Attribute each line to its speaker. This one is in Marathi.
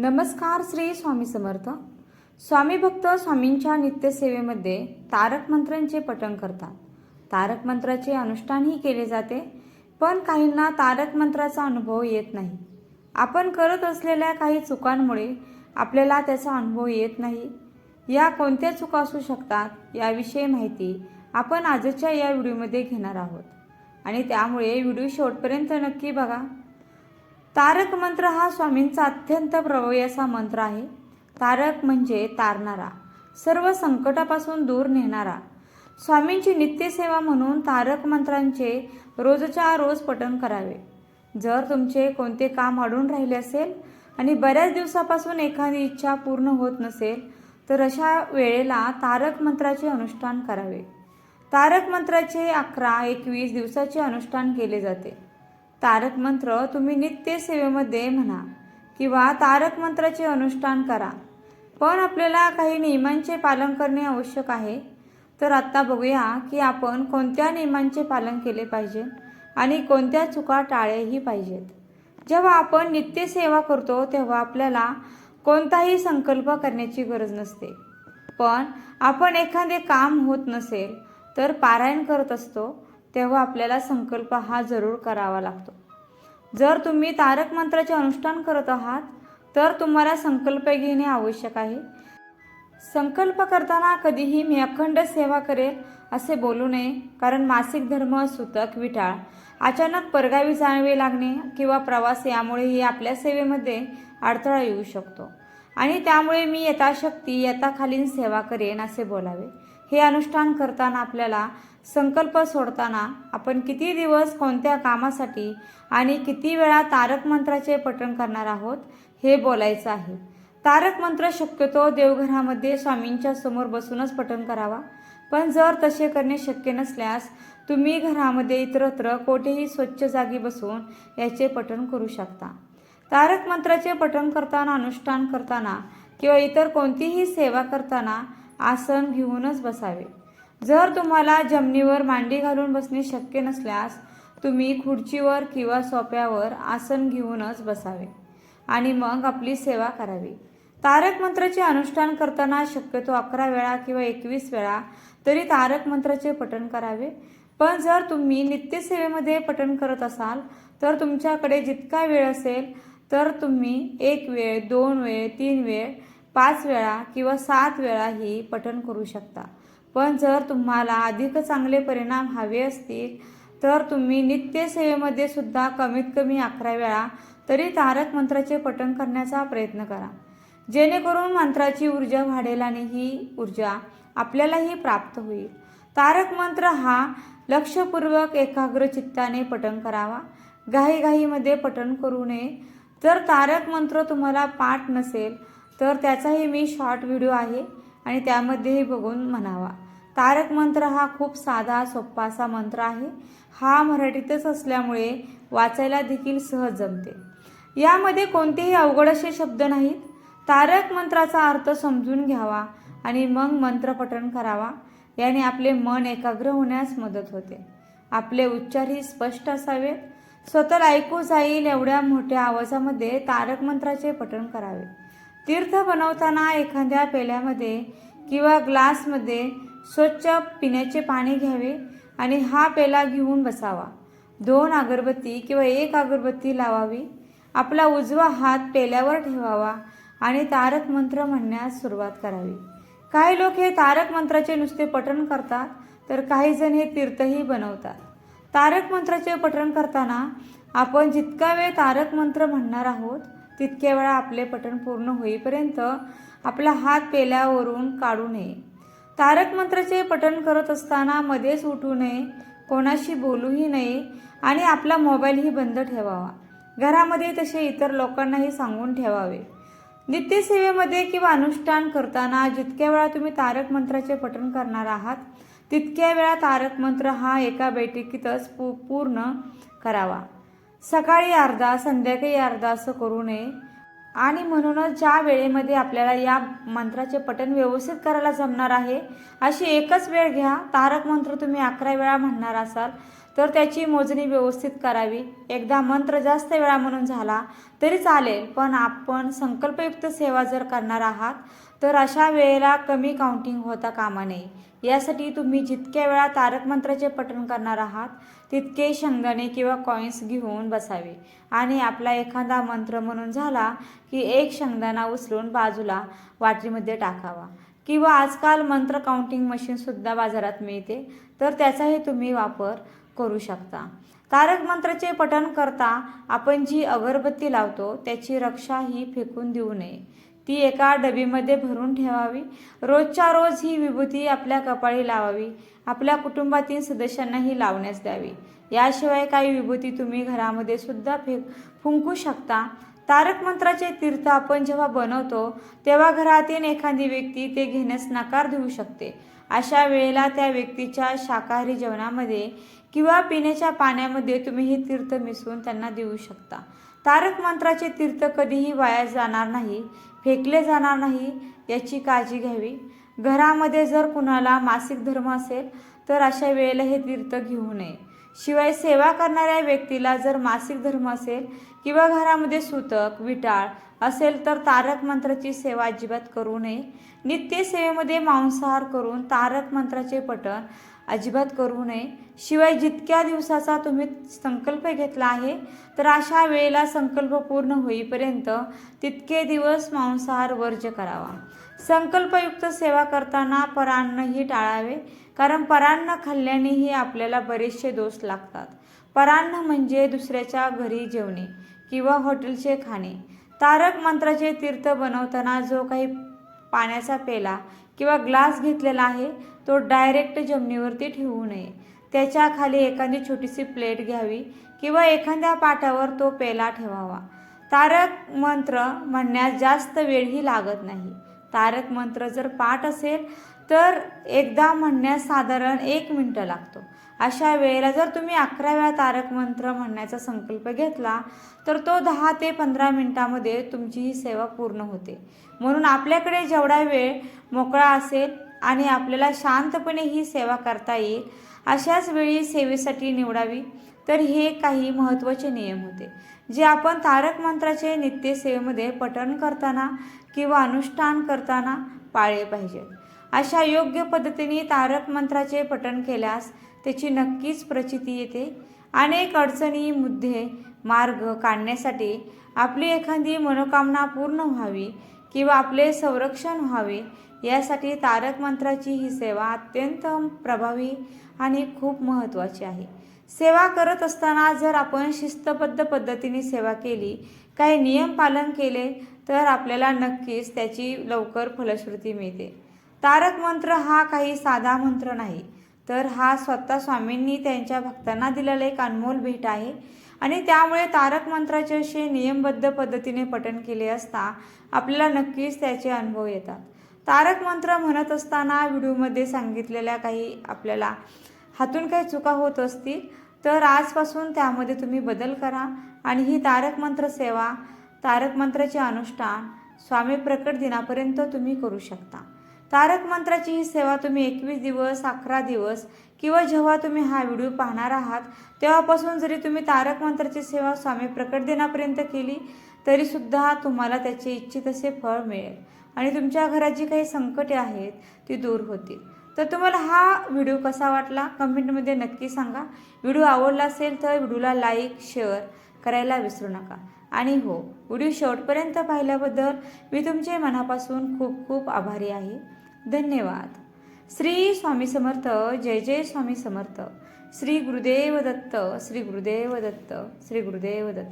Speaker 1: नमस्कार श्री स्वामी समर्थ. स्वामी भक्त स्वामींच्या नित्यसेवेमध्ये तारक मंत्रांचे पठण करतात. तारक मंत्राचे अनुष्ठानही केले जाते पण काहींना तारक मंत्राचा अनुभव येत नाही. आपण करत असलेल्या काही चुकांमुळे आपल्याला त्याचा अनुभव येत नाही. या कोणत्या चुका असू शकतात याविषयी माहिती आपण आजच्या या व्हिडिओमध्ये घेणार आहोत. आणि त्यामुळे व्हिडिओ शेवटपर्यंत नक्की बघा. तारक मंत्र हा स्वामींचा अत्यंत प्रभावी असा मंत्र आहे. तारक म्हणजे तारणारा सर्व संकटापासून दूर नेणारा. स्वामींची नित्यसेवा म्हणून तारक मंत्रांचे रोजच्या रोज पठण करावे. जर तुमचे कोणते काम अडून राहिले असेल आणि बऱ्याच दिवसापासून एखादी इच्छा पूर्ण होत नसेल तर अशा वेळेला तारक मंत्राचे अनुष्ठान करावे. तारक मंत्राचे अकरा एकवीस दिवसाचे अनुष्ठान केले जाते. तारक मंत्र तुम्ही नित्य सेवेमध्ये म्हणा किंवा तारक मंत्राचे अनुष्ठान करा. पण आपल्याला काही नियमांचे पालन करणे आवश्यक आहे. तर आत्ता बघूया की आपण कोणत्या नियमांचे पालन केले पाहिजे आणि कोणत्या चुका टाळेही पाहिजेत. जेव्हा आपण नित्य सेवा करतो तेव्हा आपल्याला कोणताही संकल्प करण्याची गरज नसते. पण आपण एखादे काम होत नसेल तर पारायण करत असतो तेव्हा आपल्याला संकल्प हा जरूर करावा लागतो. जर तुम्ही तारक मंत्राचे अनुष्ठान करत आहात तर तुम्हाला संकल्प घेणे आवश्यक आहे. संकल्प करताना कधीही मी अखंड सेवा करेल असे बोलू नये कारण मासिक धर्म सुतक विटाळ अचानक परगावी जावे लागणे किंवा प्रवास यामुळेही आपल्या सेवेमध्ये अडथळा येऊ शकतो. आणि त्यामुळे मी यथाशक्ती यथाखालीन सेवा करेन असे बोलावे. हे अनुष्ठान करताना आपल्याला संकल्प सोडताना आपण किती दिवस कोणत्या कामासाठी आणि किती वेळा तारक मंत्राचे पठण करणार आहोत हे बोलायचं आहे. तारक मंत्र शक्यतो देवघरामध्ये स्वामींच्या समोर बसूनच पठण करावा. पण जर तसे करणे शक्य नसल्यास तुम्ही घरामध्ये इतरत्र कोठेही स्वच्छ जागी बसून याचे पठण करू शकता. तारक मंत्राचे पठण करताना अनुष्ठान करताना किंवा इतर कोणतीही सेवा करताना आसन घेऊनच बसावे. जर तुम्हाला जमिनीवर मांडी घालून बसणे शक्य नसल्यास तुम्ही खुर्चीवर किंवा सोप्यावर आसन घेऊनच बसावे आणि मग आपली सेवा करावी. तारक मंत्राचे अनुष्ठान करताना शक्यतो अकरा वेळा किंवा एकवीस वेळा तरी तारक मंत्राचे पठण करावे. पण जर तुम्ही नित्यसेवेमध्ये पठण करत असाल तर तुमच्याकडे जितका वेळ असेल तर तुम्ही एक वेळ दोन वेळ तीन वेळ पाच वेळा किंवा सात वेळाही पठण करू शकता. पण जर तुम्हाला अधिक चांगले परिणाम हवे असतील तर तुम्ही नित्यसेवेमध्ये सुद्धा कमीत कमी अकरा वेळा तरी तारक मंत्राचे पठण करण्याचा प्रयत्न करा. जेणेकरून मंत्राची ऊर्जा वाढेल आणि ही ऊर्जा आपल्यालाही प्राप्त होईल. तारक मंत्र हा लक्षपूर्वक एकाग्र चित्ताने पठण करावा. घाईघाईमध्ये पठण करू नये. जर तारक मंत्र तुम्हाला पाठ नसेल तर त्याचाही मी शॉर्ट व्हिडिओ आहे आणि त्यामध्येही बघून म्हणावा. तारक मंत्र हा खूप साधा सोप्पा असा मंत्र आहे. हा मराठीतच असल्यामुळे वाचायला देखील सहज जमते. यामध्ये कोणतेही अवघड असे शब्द नाहीत. तारक मंत्राचा अर्थ समजून घ्यावा आणि मग मंत्र पठण करावा. याने आपले मन एकाग्र होण्यास मदत होते. आपले उच्चारही स्पष्ट असावेत. स्वतःला ऐकू जाईल एवढ्या मोठ्या आवाजामध्ये तारक मंत्राचे पठण करावे. तीर्थ बनवताना एखाद्या पेल्यामध्ये किंवा ग्लासमध्ये स्वच्छ पिण्याचे पाणी घ्यावे आणि हा पेला घेऊन बसावा. दोन अगरबत्ती किंवा एक अगरबत्ती लावावी. आपला उजवा हात पेल्यावर ठेवावा आणि तारक मंत्र म्हणण्यास सुरुवात करावी. काही लोक हे तारक मंत्राचे नुसते पठण करतात तर काही जण हे तीर्थही बनवतात. तारक मंत्राचे पठण करताना आपण जितका वेळ तारक मंत्र म्हणणार आहोत तितक्या वेळा आपले पठण पूर्ण होईपर्यंत आपला हात पेल्यावरून काढू नये. तारक मंत्राचे पठण करत असताना मध्येच उठू नये कोणाशी बोलूही नये आणि आपला मोबाईलही बंद ठेवावा. घरामध्ये तसे इतर लोकांनाही सांगून ठेवावे. नित्यसेवेमध्ये किंवा अनुष्ठान करताना जितक्या वेळा तुम्ही तारक मंत्राचे पठण करणार आहात तितक्या वेळा तारक मंत्र हा एका बैठकीतच पू पूर्ण करावा. सकाळी अर्धा संध्याकाळी अर्धा असं करू नये. आणि म्हणूनच ज्या वेळेमध्ये आपल्याला या मंत्राचे पठण व्यवस्थित करायला जमणार आहे अशी एकच वेळ घ्या. तारक मंत्र तुम्ही अकरा वेळा म्हणणार असाल तर त्याची मोजणी व्यवस्थित करावी. एकदा मंत्र जास्त वेळा म्हणून झाला तरी चालेल पण आपण संकल्पयुक्त सेवा जर करणार आहात तर अशा वेळेला कमी काउंटिंग होता कामा नये. यासाठी तुम्ही जितक्या वेळा तारक मंत्राचे पठण करणार आहात तितके शेंगदाणे किंवा कॉईन्स घेऊन बसावे. आणि आपला एखादा मंत्र म्हणून झाला की एक शेंगदाणा उचलून बाजूला वाटरीमध्ये टाकावा. किंवा आजकाल मंत्र काउंटिंग मशीनसुद्धा बाजारात मिळते तर त्याचाही तुम्ही वापर करू शकता. तारक मंत्राचे पठण करता आपण जी अगरबत्ती लावतो त्याची रक्षा ही फेकून देऊ नये. ती एका डबीमध्ये भरून ठेवावी. रोजच्या रोज ही विभूती आपल्या कपाळी लावावी. आपल्या कुटुंबातील सदस्यांनाही लावण्यास द्यावी. याशिवाय काही विभूती तुम्ही घरामध्ये सुद्धा फेक फुंकू शकता. तारक मंत्राचे तीर्थ आपण जेव्हा बनवतो तेव्हा घरातील एखादी व्यक्ती ते घेण्यास नकार देऊ शकते. अशा वेळेला त्या व्यक्तीच्या शाकाहारी जेवणामध्ये किंवा पिण्याच्या पाण्यामध्ये तुम्ही हे तीर्थ मिसळून त्यांना देऊ शकता. तारक मंत्राचे तीर्थ कधीही वाया जाणार नाही फेकले जाणार नाही याची काळजी घ्यावी. घरामध्ये जर कुणाला मासिक धर्म असेल तर अशा वेळेला हे तीर्थ घेऊ नये. शिवाय सेवा करणाऱ्या व्यक्तीला जर मासिक धर्म असेल किंवा घरामध्ये सुतक विटाळ असेल तर तारक मंत्राची सेवा अजिबात करू नये. नित्य सेवेमध्ये मांसाहार करून तारक मंत्राचे पठण अजिबात करू नये. शिवाय जितक्या दिवसाचा तुम्ही संकल्प घेतला आहे तर अशा वेळेला संकल्प पूर्ण होईपर्यंत तितके दिवस मांसाहार वर्ज करावा. संकल्पयुक्त सेवा करताना परान्नही टाळावे कारण परान्न खाल्ल्यानेही आपल्याला बरेचसे दोष लागतात. परान्न म्हणजे दुसऱ्याच्या घरी जेवणे किंवा हॉटेलचे खाणे. तारक मंत्राचे तीर्थ बनवताना जो काही पाण्याचा पेला किंवा ग्लास घेतलेला आहे तो डायरेक्ट जमिनीवरती ठेवू नये. त्याच्याखाली एखादी छोटीशी प्लेट घ्यावी किंवा एखाद्या पाटावर तो पेला ठेवावा. तारक मंत्र म्हणण्यास जास्त वेळही लागत नाही. तारक मंत्र जर पाठ असेल तर एकदा म्हणण्यास साधारण एक मिनटं लागतो. अशा वेळेला जर तुम्ही अकरा वेळा तारक मंत्र म्हणण्याचा संकल्प घेतला तर तो दहा ते पंधरा मिनटामध्ये तुमची ही सेवा पूर्ण होते. म्हणून आपल्याकडे जेवढा वेळ मोकळा असेल आणि आपल्याला शांतपणे ही सेवा करता येईल अशाच वेळी सेवेसाठी निवडावी. तर हे काही महत्त्वाचे नियम होते जे आपण तारक मंत्राचे नित्य सेवेमध्ये पठण करताना किंवा अनुष्ठान करताना पाळले पाहिजेत. अशा योग्य पद्धतीने तारक मंत्राचे पठण केल्यास त्याची नक्कीच प्रचिती येते. अनेक अडचणी मुद्दे मार्ग काढण्यासाठी आपली एखादी मनोकामना पूर्ण व्हावी किंवा आपले संरक्षण व्हावे यासाठी तारक मंत्राची ही सेवा अत्यंत प्रभावी आणि खूप महत्त्वाची आहे. सेवा करत असताना जर आपण शिस्तबद्ध पद्धतीने सेवा केली काही नियम पालन केले तर आपल्याला नक्कीच त्याची लवकर फलश्रुती मिळते. तारक मंत्र हा काही साधा मंत्र नाही तर हा स्वतः स्वामींनी त्यांच्या भक्तांना दिलेला एक अनमोल भेट आहे. आणि त्यामुळे तारक मंत्राचे असे नियमबद्ध पद्धतीने पठण केले असता आपल्याला नक्कीच त्याचे अनुभव येतात. तारक मंत्र म्हणत असताना व्हिडिओमध्ये सांगितलेल्या काही आपल्याला हातून काही चुका होत असतील तर आजपासून त्यामध्ये तुम्ही बदल करा. आणि ही तारक मंत्र सेवा तारक मंत्राचे अनुष्ठान स्वामी प्रकट दिनापर्यंत तुम्ही करू शकता. तारक मंत्राची ही सेवा तुम्ही एकवीस दिवस अकरा दिवस किंवा जेव्हा तुम्ही हा व्हिडिओ पाहणार आहात तेव्हापासून जरी तुम्ही तारक मंत्राची सेवा स्वामी प्रकट दिनापर्यंत केली तरीसुद्धा तुम्हाला त्याचे इच्छित असे फळ मिळेल. आणि तुमच्या घरात जी काही संकटे आहेत ती दूर होतील. तर तुम्हाला हा व्हिडिओ कसा वाटला? कमेंटमध्ये नक्की सांगा. व्हिडिओ आवडला असेल तर व्हिडिओला लाईक शेअर करायला विसरू नका. आणि हो व्हिडिओ शेवटपर्यंत पाहिल्याबद्दल मी तुमचे मनापासून खूप खूप आभारी आहे. धन्यवाद. श्री स्वामी समर्थ जय जय स्वामी समर्थ. श्री गुरुदेव दत्त श्री गुरुदेव दत्त श्री गुरुदेव दत्त.